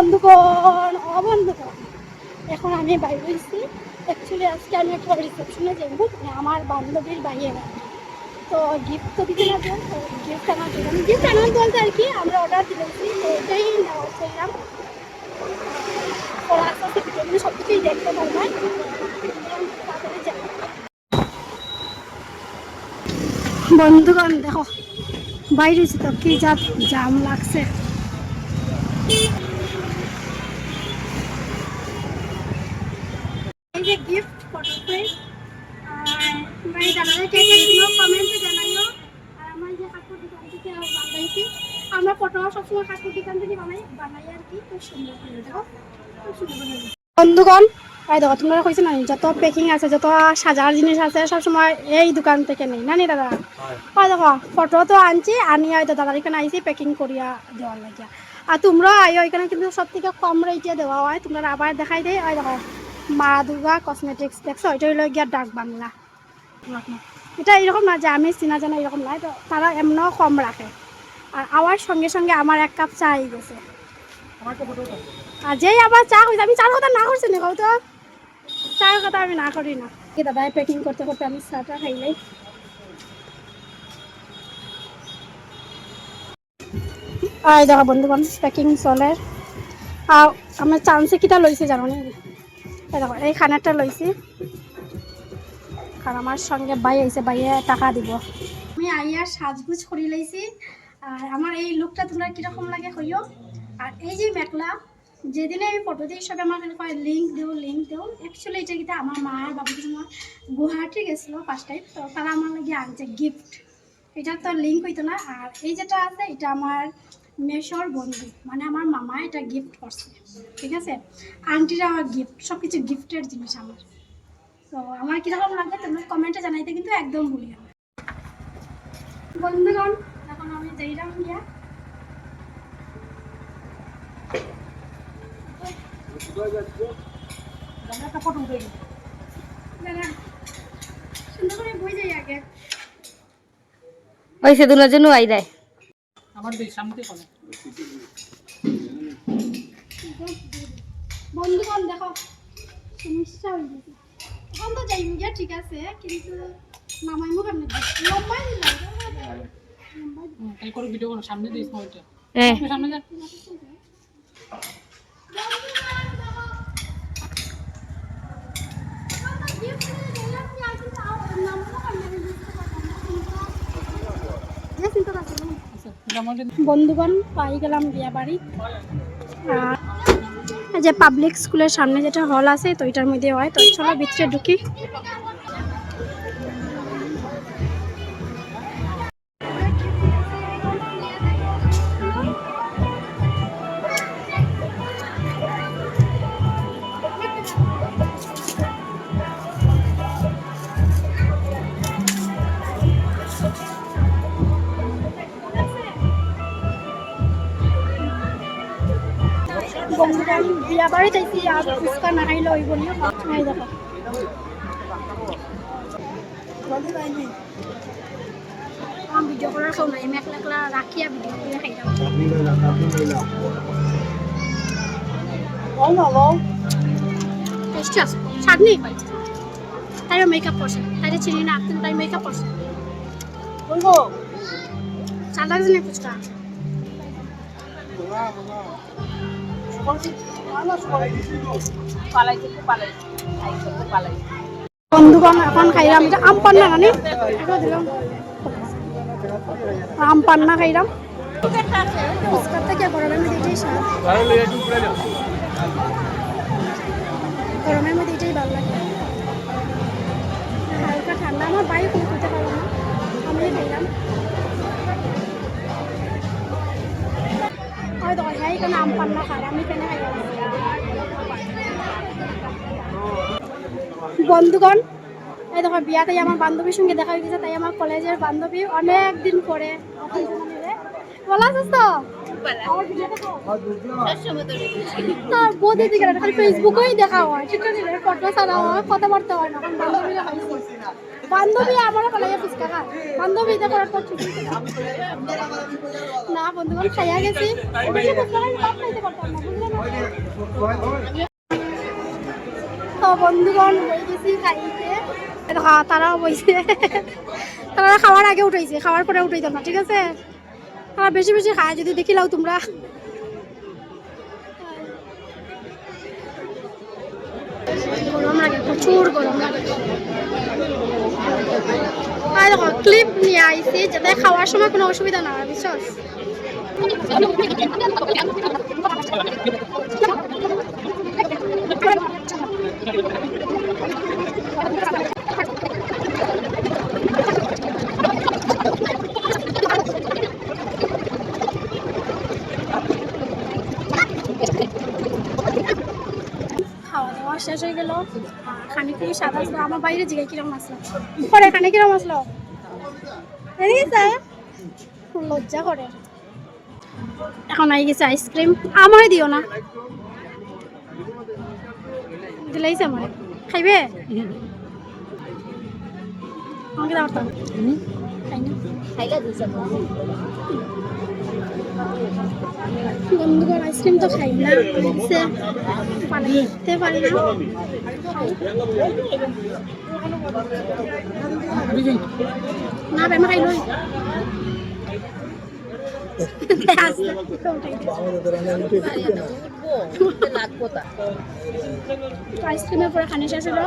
বন্ধুগণ ও বন্ধুগণ এখন আমি বাইরে হয়েছি। অ্যাকচুয়ালি আজকে আমি একটা রিসেপশনে যাইব মানে আমার বান্ধবীর বাইরে তো গিফট তো দিতে না তো গিফট আনার জন্য। গিফট আনার বলতে আর কি, আমরা অর্ডার দিয়েছি। তো এটাই নেওয়া ওরা আস্তে সব কিছুই দেখতে পারবেন বন্ধুগণ, দেখো, বাইরে তো, কি যা জাম লাগছে। তোমরা এই দাদাদের কে কে কমেন্টে জানাইও। আর আমার যে কাকুর দোকান থেকে বানাইছি আমরা ফটো সবসময় কাকুর দোকান থেকে বানাই বানাই আর কি খুব সুন্দর দেখো খুব সুন্দর বন্ধুগণ এই দেখো তোমরা কইছো না যত প্যাকিং আছে যত সাজার জিনিস আছে সবসময় এই দোকান থেকে নেই না নি দাদা? ওই দেখো ফটো তো আনছি আনি হয়তো দাদার এখানে আইসি প্যাকিং করিয়া দেওয়ার লাগিয়া। আর তোমরা আইও এখানে কিন্তু সব থেকে কম রেটে দেওয়া হয় তোমরা আবার দেখাই দেয় ওই দেখো মা দুর্গা কসমেটিক্স দেখছ? এটা হইল গিয়া ডাক বাংলা এটা এরকম না যে আমি চিনা জানা এরকম না তো তারা এমনও কম রাখে। আর আওয়ার সঙ্গে সঙ্গে আমার এক কাপ চা হয়ে গেছে। আর যেই আবার চা হয়েছে আমি চার কথা না করছি না, কও তো। চার কথা আমি না করি না। দাদা প্যাকিং করতে করতে আমি চাটা খাইলাই আই দেখো বন্ধুগণ প্যাকিং চলে। আর আমার চান্সে কিটা লইছে জানো নি? এই দেখো, এই খানাটা লইছি। কারণ আমার সঙ্গে বাই আইছে, বাইয়ে টাকা দিব। আমি আইয়ার সাজগুজ করি লাইছি আর আমার এই লুকটা তোমরা কীরকম লাগে হইও? আর এই যে মেখলা যেদিনে আমি ফটো দিই, সবে আমার কয় লিঙ্ক দিও লিঙ্ক দিও। অ্যাকচুয়ালি এটা কিন্তু আমার মা আর বাবুর সময় গুয়াহাটি গেছিল ফার্স্ট টাইম তো তারা আমার লাগে আনছে গিফট এটা তো লিঙ্ক হইতো না। আর এই যেটা আছে, এটা আমার মেশোর বন্ধু মানে আমার মামা এটা গিফট করছে। ঠিক আছে? আন্টিরা আমার গিফট সব কিছু গিফটের জিনিস আমার। তো আমার কীরকম লাগে তোমরা কমেন্টে জানাইতে কিন্তু একদম ভুলিও না। বন্ধুগণ এখন আমি যাইলাম গিয়া দাদা সুন্দর করে বই যাই আগে। ওই সেদিনের জন্য আই দেয় আমার সামনে বন্ধুগণ দেখো সমস্যা হয়ে গেছে। এখন তো যাই গিয়া ঠিক আছে কিন্তু নামাই মুখ আপনি লম্বাই দিলাম লম্বাই করে ভিডিও করো সামনে দিস ওইটা হ্যাঁ। সামনে যা। আচ্ছা বন্ধুগণ পাই গেলাম বিয়া বাড়ি। আর যে পাবলিক স্কুলের সামনে যেটা হল আছে, তো এটার মধ্যে হয়। তো চলো ভিতরে ঢুকি। বিয়া বাড়ি যাইছি আর ফুচকা না খাইলে ওই বলিও এই দেখো ভিডিও নাই আমি একলা একলা রাখিয়া ভিডিও করে টেস্টি আছে স্বাদ তাইও মেকআপ করছে তাই চিনি না কিন্তু তাই মেকআপ করছে চাল লাগছে না ফুচকা বন্ধুগণ, এখন খাইলাম এটা আম পান্না আম পান্না খাইলাম। গরমের মধ্যে এটাই স্বাদ গরমের মধ্যে এটাই ভালো লাগে। হালকা ঠান্ডা, আমার বাইরে আম আমি কেন খাইলাম বন্ধুগণ, এই দেখো, বিয়াতে আমার বান্ধবীর সঙ্গে দেখা হয়ে গেছে তাই আমার কলেজের বান্ধবী অনেক দিন পরে, বলা তো? দেখা হয়। ফটো ছাড়া হয়, কথাবার্তা হয় না। বান্ধবী বান্ধবী না বন্ধুগণ খাইয়া গেছি। খাইতে তারাও বইছে। তারা খাওয়ার আগে উঠাইছে। খাওয়ার পরে উঠাইতাম না, ঠিক আছে? তারা বেশি বেশি খায়, যদি দেখি লাও তোমরা। প্রচুর গরম আর দেখো ক্লিপ নিয়ে আইছি, যাতে খাওয়ার সময় কোনো অসুবিধা না হয় বিশ্বাস খাওয়া শেষ হয়ে গেল। খানি খুবই স্বাদ আসলো। আমার বাইরে জিগাই কিরম আসলো? পরে খানে কিরম আসলো? লজ্জা করে। এখন আই গেছে আইসক্রিম। আমারে দিও না। দিলাইছে আমার। খাইবে? আমাকে দাও তো খাই না। বন্ধুগণ আইসক্রিম তো খাই না খেতে পারি না। না বেমা খাই লই আইসক্রিমের পরে খানি শেষ হলো।